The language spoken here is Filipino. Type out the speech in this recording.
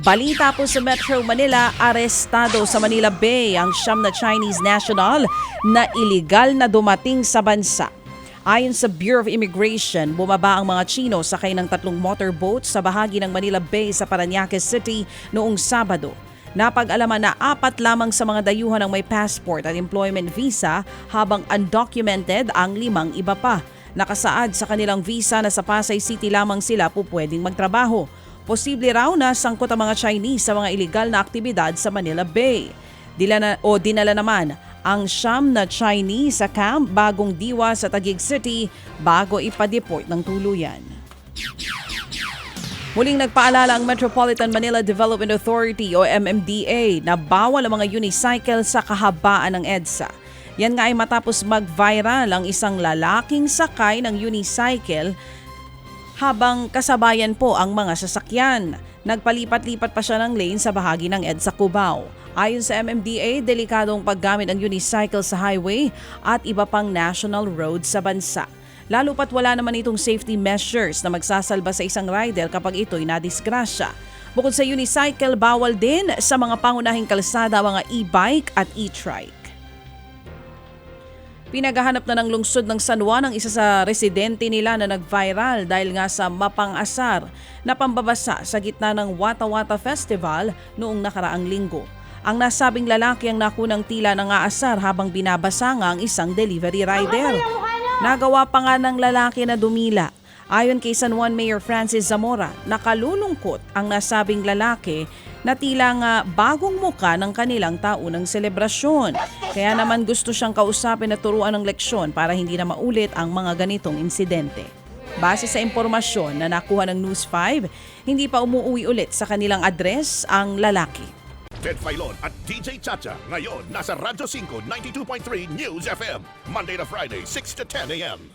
Balita po sa Metro Manila, arestado sa Manila Bay ang siyam na Chinese national na iligal na dumating sa bansa. Ayon sa Bureau of Immigration, bumaba ang mga Chino sakay ng tatlong motorboat sa bahagi ng Manila Bay sa Paranaque City noong Sabado. Napag-alaman na apat lamang sa mga dayuhan ang may passport at employment visa habang undocumented ang limang iba pa. Nakasaad sa kanilang visa na sa Pasay City lamang sila po pwedeng magtrabaho. Posible raw na sangkot ang mga Chinese sa mga iligal na aktibidad sa Manila Bay. Dila na, o dinala naman ang siyam na Chinese sa camp bagong diwa sa Taguig City bago ipadeport ng tuluyan. Muling nagpaalala ang Metropolitan Manila Development Authority o MMDA na bawal ang mga unicycle sa kahabaan ng EDSA. Yan nga ay matapos mag-viral ang isang lalaking sakay ng unicycle habang kasabayan po ang mga sasakyan. Nagpalipat-lipat pa siya ng lane sa bahagi ng EDSA Cubao. Ayon sa MMDA, delikadong paggamit ng unicycle sa highway at iba pang national roads sa bansa. Lalo pat wala naman itong safety measures na magsasalba sa isang rider kapag ito'y nadisgrasya. Bukod sa unicycle, bawal din sa mga pangunahing kalsada mga e-bike at e-trike. Pinagahanap na ng lungsod ng San Juan ang isa sa residente nila na nag-viral dahil nga sa mapang-asar na pambabasa sa gitna ng Wata Wata Festival noong nakaraang linggo. Ang nasabing lalaki ang nakunang tila ng aasar habang binabasa nga ang isang delivery rider. Nagawa pa nga ng lalaki na dumila. Ayon kay San Juan Mayor Francis Zamora, nakalulungkot ang nasabing lalaki na tila nga bagong muka ng kanilang taunang selebrasyon. Kaya naman gusto siyang kausapin at turuan ng leksyon para hindi na maulit ang mga ganitong insidente. Base sa impormasyon na nakuha ng News 5, hindi pa umuwi ulit sa kanilang address ang lalaki. Ted Filon at DJ Chacha. Ngayon, nasa Radyo 5, 92.3 News FM. Monday to Friday, 6 to 10 a.m.